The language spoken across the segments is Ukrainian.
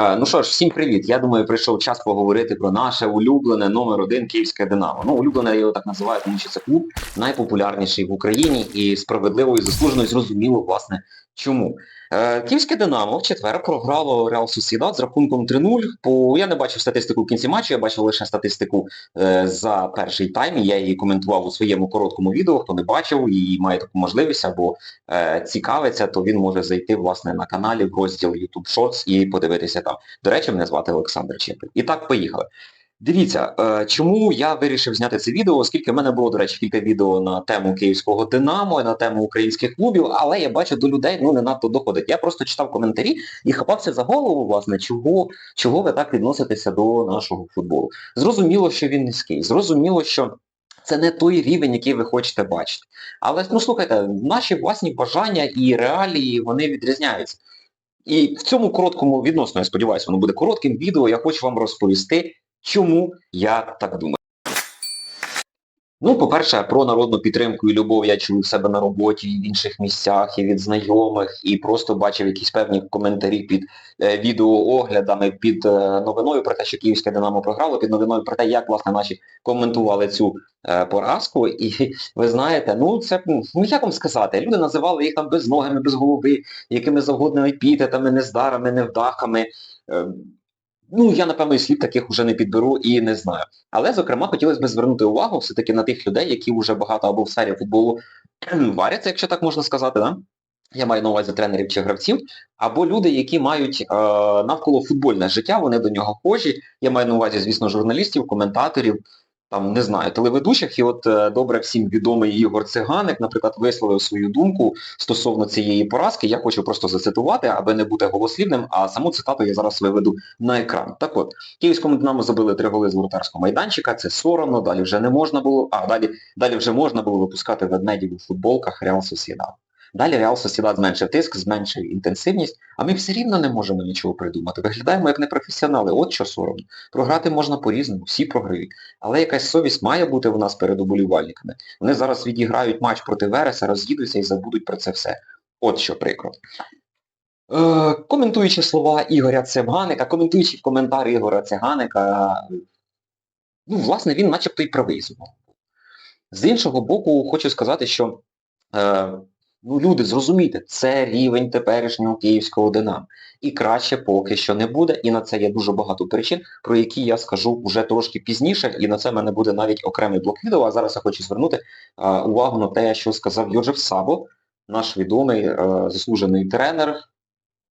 Е, Ну що ж, всім привіт. Я думаю, прийшов час поговорити про наше улюблене номер один Київське Динамо. Ну, улюблене я його так називаю, тому що це клуб найпопулярніший в Україні і справедливо і заслужено і зрозуміло, власне, чому. Е, Київське Динамо в четвер програло Реал Сусідат з рахунком 3-0. По... Я не бачив статистику в кінці матчу, я бачив лише статистику е, за перший тайм. Я її коментував у своєму короткому відео. Хто не бачив і має таку можливість або е, цікавиться, то він може зайти власне на каналі в розділ YouTube Shorts і подивитися там. До речі, мене звати Олександр Чепель. І так, поїхали. Дивіться, е, чому я вирішив зняти це відео, оскільки в мене було, до речі, кілька відео на тему київського Динамо, на тему українських клубів, але я бачу, до людей ну не надто доходить. Я просто читав коментарі і хапався за голову, власне, чого, чого ви так відноситеся до нашого футболу. Зрозуміло, що він низький, зрозуміло, що це не той рівень, який ви хочете бачити. Але, ну слухайте, наші власні бажання і реалії, вони відрізняються. І в цьому короткому відносно, я сподіваюся, воно буде коротким відео, я хочу вам розповісти, чому я так думаю. Ну, по-перше, про народну підтримку і любов я чув в себе на роботі, і в інших місцях, і від знайомих, і просто бачив якісь певні коментарі під е, відеооглядами, під е, новиною про те, що Київське Динамо програло, під новиною про те, як, власне, наші коментували цю е, поразку. І ви знаєте, ну це, ну як вам сказати, люди називали їх там безногими, без голови, якими завгодно епітетами, нездарами, невдахами. Е, Ну, я, напевно, і слів таких вже не підберу і не знаю. Але, зокрема, хотілося б звернути увагу все-таки на тих людей, які вже багато або в сфері футболу варяться, якщо так можна сказати, да? Я маю на увазі тренерів чи гравців, або люди, які мають е, навколо футбольне життя, вони до нього хожі. Я маю на увазі, звісно, журналістів, коментаторів, там, не знаю, телеведучих. І от е, добре всім відомий Ігор Циганик, наприклад, висловив свою думку стосовно цієї поразки. Я хочу просто зацитувати, аби не бути голослівним, а саму цитату я зараз виведу на екран. Так от, Київському Динамо забили три голи з воротарського майданчика, це соромно, далі вже не можна було, а далі, далі вже можна було випускати ведмедів у футболках Реал Сосідав. Далі Реал Сосідат зменшив тиск, зменшив інтенсивність, а ми все рівно не можемо нічого придумати. Виглядаємо як непрофесіонали, от що соромно. Програти можна по-різному, всі програють. Але якась совість має бути в нас перед уболівальниками. Вони зараз відіграють матч проти Вереса, роз'їдуться і забудуть про це все. От що прикро. Е, коментуючи слова Ігоря Цевганика, коментуючи коментар Ігоря Цеганика, ну, власне, він начебто й правий з. З іншого боку, хочу сказати, що е, ну, люди, зрозумійте, це рівень теперішнього київського Динамо. І краще поки що не буде, і на це є дуже багато причин, про які я скажу вже трошки пізніше, і на це в мене буде навіть окремий блок відео, а зараз я хочу звернути увагу на те, що сказав Йожев Сабо, наш відомий е, заслужений тренер,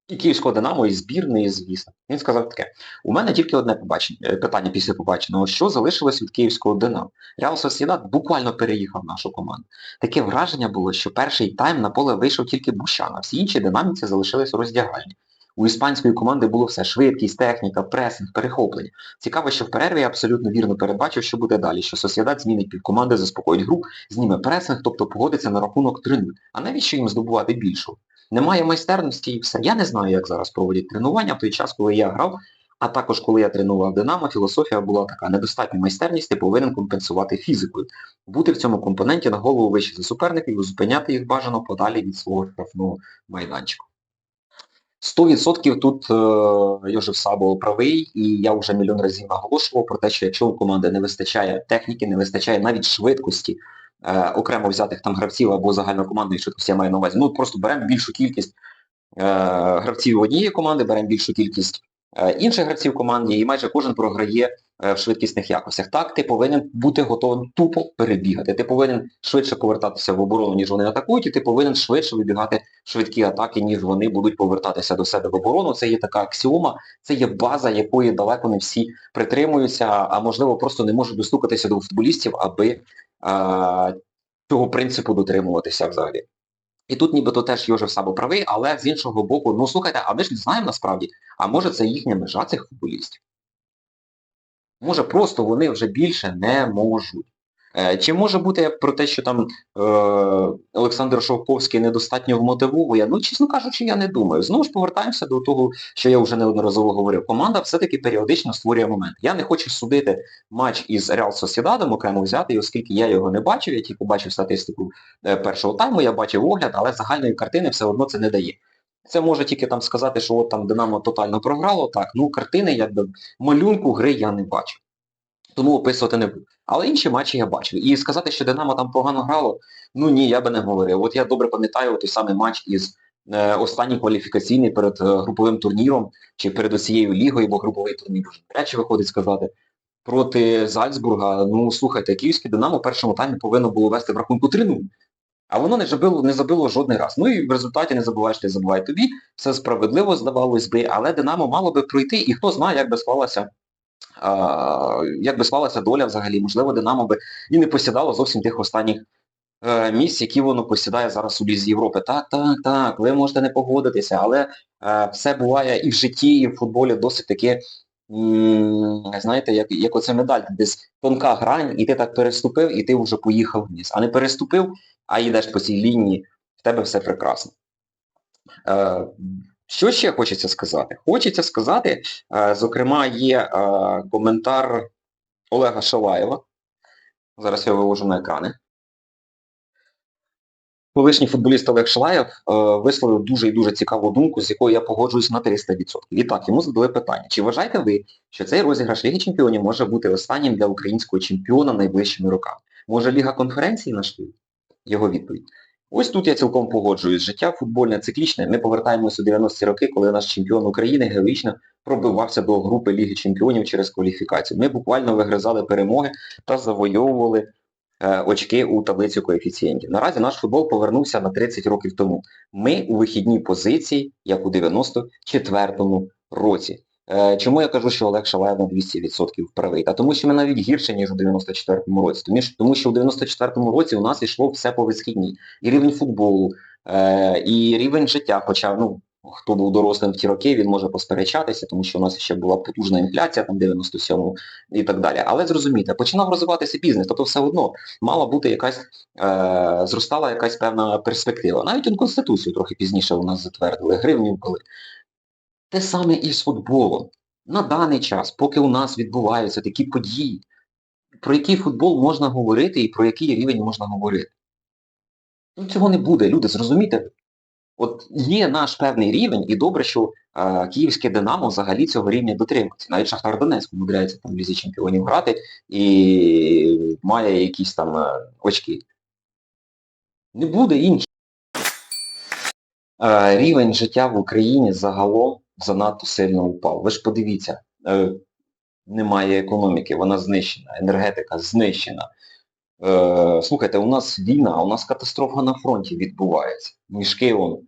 і Київського Динамо, і збірної, звісно. Він сказав таке, у мене тільки одне е, питання після побаченого, що залишилось від Київського Динамо. Реал Сосідат буквально переїхав нашу команду. Таке враження було, що перший тайм на поле вийшов тільки Бущан, а всі інші динаміці залишились роздягальні. У іспанської команди було все швидкість, техніка, пресинг, перехоплення. Цікаво, що в перерві я абсолютно вірно передбачив, що буде далі, що Сосідат змінить півкоманди, заспокоїть гру, зніме пресинг, тобто погодиться на рахунок 3-0. А навіщо їм здобувати більшого? Немає майстерності і все. Я не знаю, як зараз проводять тренування в той час, коли я грав, а також коли я тренував Динамо, філософія була така, недостатня майстерність, ти повинен компенсувати фізикою. Бути в цьому компоненті на голову вище за суперників і зупиняти їх бажано подалі від свого штрафного майданчика. 100% тут е, Йожев Сабо правий, і я вже мільйон разів наголошував про те, що якщо у команди не вистачає техніки, не вистачає навіть швидкості, е, окремо взятих там гравців або загальнокомандної швидкості я маю на увазі, ну просто беремо більшу кількість е, гравців однієї команди, беремо більшу кількість е, інших гравців в команді, і майже кожен програє е, в швидкісних якостях. Так, ти повинен бути готовим тупо перебігати. Ти повинен швидше повертатися в оборону, ніж вони атакують, і ти повинен швидше вибігати швидкі атаки, ніж вони будуть повертатися до себе в оборону. Це є така аксіома, це є база, якої далеко не всі притримуються, а можливо просто не можуть достукатися до футболістів, аби а, цього принципу дотримуватися взагалі. І тут нібито теж Йожев Сабо правий, але з іншого боку, ну слухайте, а ми ж не знаємо насправді, а може це їхня межа цих футболістів? Може просто вони вже більше не можуть. Е, Чи може бути про те, що там е, Олександр Шовковський недостатньо вмотивовує? Ну, чесно кажучи, я не думаю. Знову ж повертаємося до того, що я вже неодноразово говорив. Команда все-таки періодично створює момент. Я не хочу судити матч із Реал Сосідадом, окремо взяти, оскільки я його не бачив, я тільки бачив статистику е, першого тайму, я бачив огляд, але загальної картини все одно це не дає. Це може тільки там сказати, що от там Динамо тотально програло, так, ну картини, якби малюнку гри я не бачу. Тому описувати не буду. Але інші матчі я бачив. І сказати, що Динамо там погано грало, ну ні, я би не говорив. От я добре пам'ятаю той самий матч із е, останній кваліфікаційний перед е, груповим турніром, чи перед усією лігою, бо груповий турнір вже речі виходить сказати, проти Зальцбурга. Ну, слухайте, київське Динамо в першому таймі повинно було вести в рахунку 3-0. А воно не забило, не забило жодний раз. Ну і в результаті не забуваєш, ти забувай тобі. Все справедливо здавалось би, але Динамо мало би пройти, і хто знає, як би склалася, як би склалася доля взагалі. Можливо, Динамо би і не посідало зовсім тих останніх е, місць, які воно посідає зараз у Лізі Європи. Так, так, так, ви можете не погодитися, але е, все буває і в житті, і в футболі досить таки, знаєте, як, як оце медаль, десь тонка грань, і ти так переступив, і ти вже поїхав вниз. А не переступив, а йдеш по цій лінії, в тебе все прекрасно. Е, що ще хочеться сказати? Хочеться сказати, е, зокрема, є е, коментар Олега Шалаєва. Зараз я вивожу на екрани. Колишній футболіст Олег Шалаєв е, висловив дуже і дуже цікаву думку, з якою я погоджуюсь на 300%. І так, йому задали питання, чи вважаєте ви, що цей розіграш Ліги Чемпіонів може бути останнім для українського чемпіона найближчими роками? Може Ліга конференції наш? Його відповідь. Ось тут я цілком погоджуюсь. Життя футбольне циклічне. Ми повертаємося у 90-ті роки, коли наш чемпіон України героїчно пробивався до групи Ліги Чемпіонів через кваліфікацію. Ми буквально вигризали перемоги та завойовували е, очки у таблицю коефіцієнтів. Наразі наш футбол повернувся на 30 років тому. Ми у вихідній позиції, як у 94-му році. Е, Чому я кажу, що Олег Шалаєв на 200% правий? Та тому що ми навіть гірше, ніж у 94-му році. Тому що, у 94-му році у нас йшло все по висхідній. І рівень футболу, е, і рівень життя, хоча, ну, хто був дорослим в ті роки, він може посперечатися, тому що у нас ще була потужна інфляція, там 97-му і так далі. Але зрозумійте, починав розвиватися бізнес, тобто все одно мала бути якась, е, зростала якась певна перспектива. Навіть он Конституцію трохи пізніше у нас затвердили, гривню ввели. Те саме і з футболом. На даний час, поки у нас відбуваються такі події, про який футбол можна говорити і про який рівень можна говорити. Ну, цього не буде, люди, зрозумійте. От є наш певний рівень, і добре, що е, київське Динамо взагалі цього рівня дотримується. Навіть Шахтар Донецьк умудряється там в Лізі Чемпіонів грати і має якісь там е, очки. Не буде іншого. Е, рівень життя в Україні загалом занадто сильно упав. Ви ж подивіться, е, немає економіки, вона знищена, енергетика знищена. Е, слухайте, у нас війна, у нас катастрофа на фронті відбувається. Між Києвом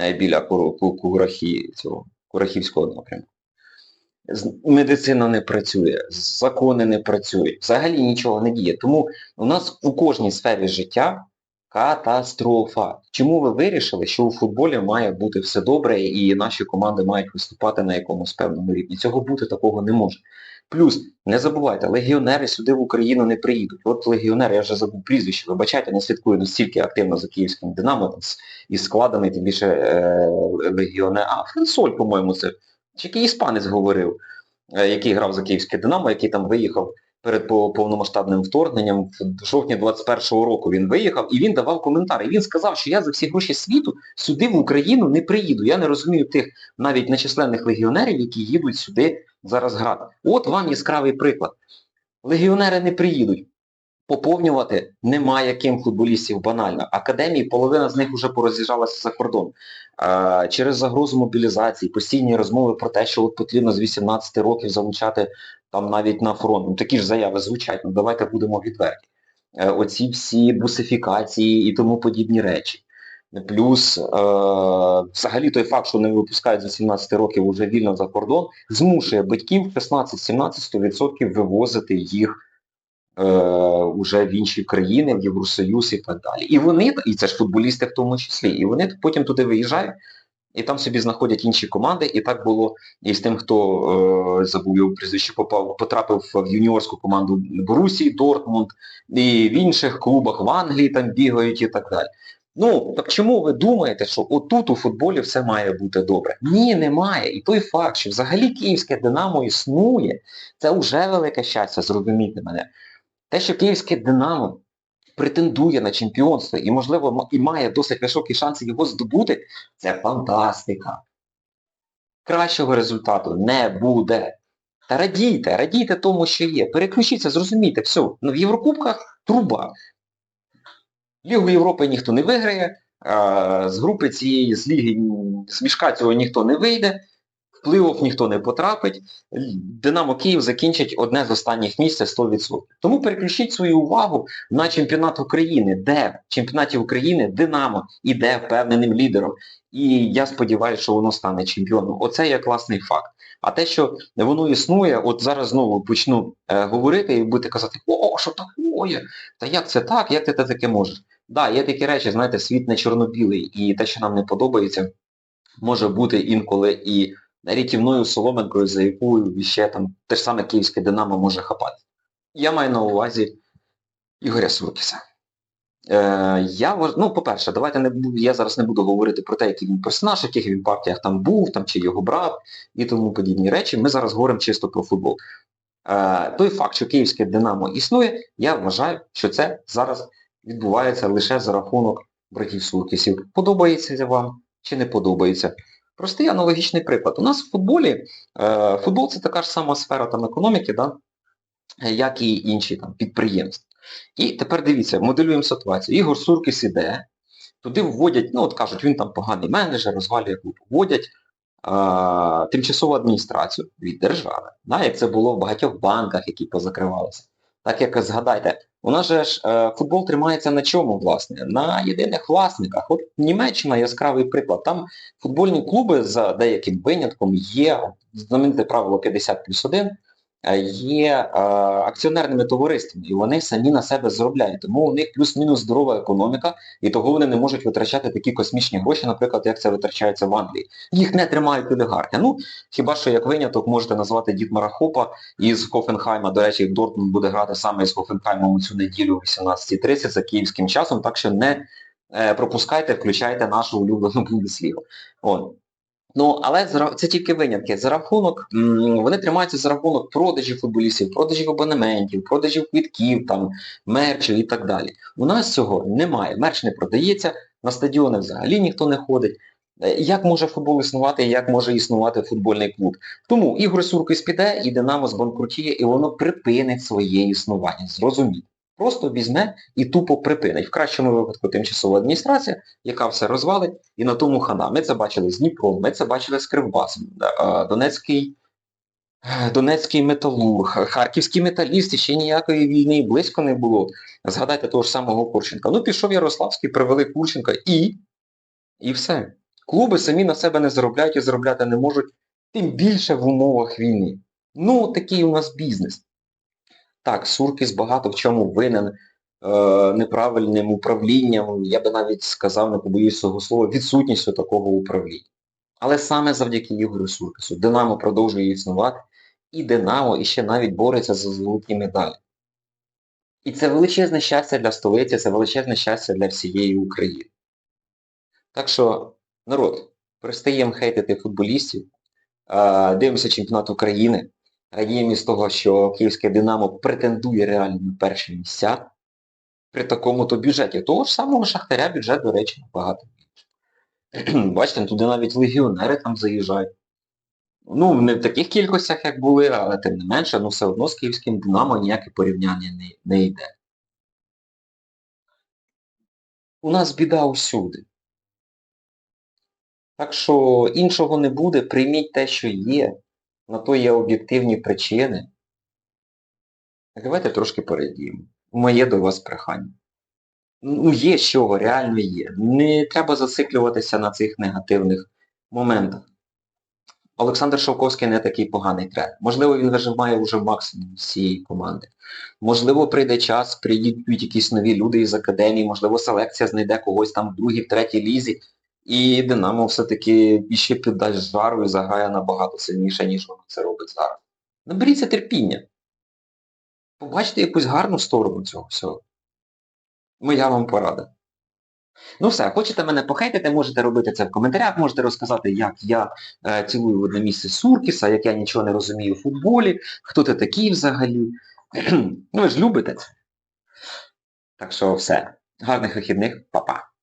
е, біля Курахі, цього, Курахівського напрямку. Медицина не працює, закони не працюють, взагалі нічого не діє. Тому у нас у кожній сфері життя катастрофа. Чому ви вирішили, що у футболі має бути все добре і наші команди мають виступати на якомусь певному рівні? Цього бути такого не може. Плюс, не забувайте, легіонери сюди в Україну не приїдуть. От легіонер, я вже забув прізвище, вибачайте, не слідкую настільки активно за київським Динамо, із складами, тим більше е, легіонер. А, Френсоль, по-моєму, це. Чи який іспанець говорив, е, який грав за київське Динамо, який там виїхав перед повномасштабним вторгненням в жовтні 21-го року він виїхав і він давав коментар. І він сказав, що я за всі гроші світу сюди в Україну не приїду. Я не розумію тих навіть нечисленних легіонерів, які їдуть сюди зараз грати. От вам яскравий приклад. Легіонери не приїдуть. Поповнювати немає ким футболістів банально. Академії, половина з них вже пороз'їжджалася за кордон. Через загрозу мобілізації, постійні розмови про те, що от потрібно з 18 років залучати там навіть на фронт. Ну такі ж заяви звучать, ну давайте будемо відверті. Е, оці всі бусифікації і тому подібні речі. Плюс е, взагалі той факт, що не випускають за 17 років уже вільно за кордон, змушує батьків 16-17% вивозити їх е, уже в інші країни, в Євросоюз і так далі. І вони, і це ж футболісти в тому числі, і вони потім туди виїжджають, і там собі знаходять інші команди, і так було і з тим, хто е, забув його прізвище, попав, потрапив в юніорську команду Борусі, Дортмунд, і в інших клубах в Англії там бігають і так далі. Ну, так чому ви думаєте, що отут у футболі все має бути добре? Ні, немає. І той факт, що взагалі київське Динамо існує, це вже велике щастя, зрозумійте мене. Те, що київське Динамо претендує на чемпіонство і, можливо, і має досить високі шанси його здобути, це фантастика. Кращого результату не буде. Та радійте, радійте тому, що є. Переключіться, зрозумійте, все. Ну, в Єврокубках труба. Лігу Європи ніхто не виграє, з групи цієї, з ліги, з мішка цього ніхто не вийде, плей-офф ніхто не потрапить. Динамо Київ закінчить одне з останніх місць 100%. Тому переключіть свою увагу на чемпіонат України, де в чемпіонаті України Динамо іде впевненим лідером. І я сподіваюся, що воно стане чемпіоном. Оце є класний факт. А те, що воно існує, от зараз знову почну е, говорити і будете казати, о, що такое? Та як це так? Як ти це таке можеш? Да, є такі речі, знаєте, світ не чорно-білий, і те, що нам не подобається, може бути інколи і рятівною соломинкою, за яку ще там те ж саме київське Динамо може хапати. Я маю на увазі Ігоря Суркіса. Е, я ну, по-перше, давайте не я зараз не буду говорити про те, який він персонаж, в яких він партіях там був, там, чи його брат і тому подібні речі. Ми зараз говоримо чисто про футбол. Е, той факт, що київське Динамо існує, я вважаю, що це зараз відбувається лише за рахунок братів Суркісів. Подобається вам чи не подобається? Простий аналогічний приклад. У нас в футболі, е, футбол це така ж сама сфера там, економіки, да? е, як і інші там, підприємства. І тепер дивіться, моделюємо ситуацію. Ігор Суркіс іде, туди вводять, ну от кажуть, він там поганий менеджер, розвалює клуб, вводять а, тимчасову адміністрацію від держави, да, як це було в багатьох банках, які позакривалися. Так як згадайте, у нас же ж е, футбол тримається на чому, власне? На єдиних власниках. От Німеччина яскравий приклад. Там футбольні клуби за деяким винятком є, знамените правило 50 плюс 1, е, є е, акціонерними товариствами, і вони самі на себе заробляють. Тому у них плюс-мінус здорова економіка, і того вони не можуть витрачати такі космічні гроші, наприклад, як це витрачається в Англії. Їх не тримають олігархи. Ну, хіба що як виняток можете назвати Дітмара Хопа із Хофенхайма. До речі, Дортмунд буде грати саме з Хофенхаймом цю неділю о 18.30 за київським часом, так що не е, пропускайте, включайте нашу улюблену Бундеслігу. Ну, але це тільки винятки. За рахунок, вони тримаються за рахунок продажів футболістів, продажів абонементів, продажів квітків, там, мерчу і так далі. У нас цього немає. Мерч не продається, на стадіони взагалі ніхто не ходить. Е, Як може футбол існувати, як може існувати футбольний клуб? Тому Ігор Суркис піде, і Динамо збанкрутіє, і воно припинить своє існування. Зрозумійте. Просто візьме і тупо припинить. В кращому випадку тимчасова адміністрація, яка все розвалить, і на тому хана. Ми це бачили з Дніпром, ми це бачили з Кривбасом. Донецький, Донецький металург, харківський металіст, і ще ніякої війни близько не було. Згадайте того ж самого Курченка. Ну, пішов Ярославський, привели Курченка і, і все. Клуби самі на себе не заробляють і заробляти не можуть, тим більше в умовах війни. Ну, такий у нас бізнес. Так, Суркіс багато в чому винен е, неправильним управлінням, я би навіть сказав, не побоюсь цього слова, відсутністю такого управління. Але саме завдяки Ігорю Суркісу Динамо продовжує існувати, і Динамо іще навіть бореться за золоті медалі. І це величезне щастя для столиці, це величезне щастя для всієї України. Так що, народ, перестаємо хейтити футболістів, дивимося чемпіонат України, радіємо із того, що київське Динамо претендує реально на перші місця при такому-то бюджеті. Того ж самого Шахтаря бюджет, до речі, набагато більше. Бачите, туди навіть легіонери там заїжджають. Ну, не в таких кількостях, як були, але тим не менше, ну все одно з київським Динамо ніяке порівняння не, не йде. У нас біда усюди. Так що іншого не буде, прийміть те, що є. На то є об'єктивні причини. Давайте трошки перейдімо. Моє до вас прохання. Ну, є з чого, реально є. Не треба зациклюватися на цих негативних моментах. Олександр Шовковський не такий поганий тренер. Можливо, він вижимає вже максимум з цієї команди. Можливо, прийде час, прийдуть якісь нові люди із академії, можливо, селекція знайде когось там в другій, третій лізі. І Динамо все-таки іще піддасть жару і заграє набагато сильніше, ніж воно це робить зараз. Наберіться терпіння. Побачите якусь гарну сторону цього всього. Моя вам порада. Ну все, хочете мене похейтити, можете робити це в коментарях, можете розказати, як я е, цілую в одне місце Суркіса, як я нічого не розумію в футболі, хто ти такий взагалі. ну ви ж любите це. Так що все. Гарних вихідних, па-па.